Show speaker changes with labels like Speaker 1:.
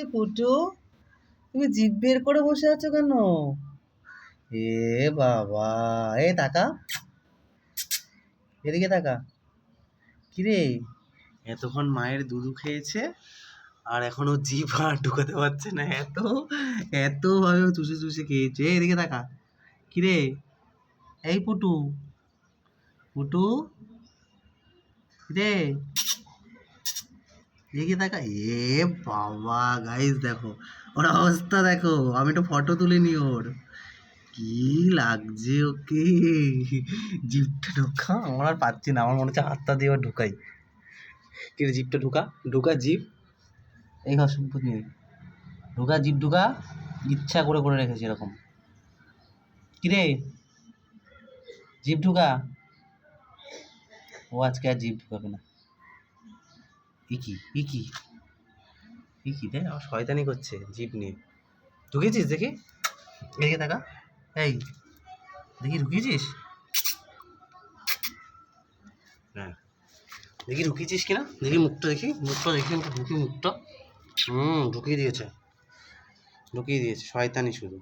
Speaker 1: কি ফুটু তুমি জিভ বের করে বসে আছো কেন? এ বাবা, এ টাকা এদিকে টাকা কিরে? এতক্ষণ মায়ের দুধু খেয়েছে, আর এখনও জিভ আর ঢুকাতে পারছে না। এত এত ভাবে চুষে চুষে খেয়েছে। এদিকে তাকা। কিরে? এই পুটু। পুটু? রে এদিকে দেখা এ বাবা গাইস দেখো, ওর অবস্থা দেখো, আমি একটু ফটো তুলে নি ওর। কি লাগছে ওকে? জিপটা ঢোকা? আমার আর পাচ্ছি না, আমার মনে হচ্ছে হাতটা দিয়ে ওর ঢুকাই। কিরে জিপটা ঢুকা? ঢুকা জিপ? এই সম্পত্তি নেই। ঢুকা জিপ, ঢুকা, ইচ্ছা করে করে রেখেছি এরকম। কিরে জিপ ঢুকা? ও আজকে আর জিপ ঢুকাবে না। ইকি ইকি ইকি দেখ, আমার শয়তানি করছে জিপ নিয়ে। ঢুকেছিস দেখি? এদিকে টাকা এই, দেখি ঢুকিয়েছিস হ্যাঁ দেখি ঢুকিয়েছিস কিনা? দেখি মুখটা দেখি মুখটা দেখি, ঢুকি মুখটা। হুম, ঢুকিয়ে দিয়েছে। ঢুকিয়ে দিয়েছে, শয়তানি শুধু।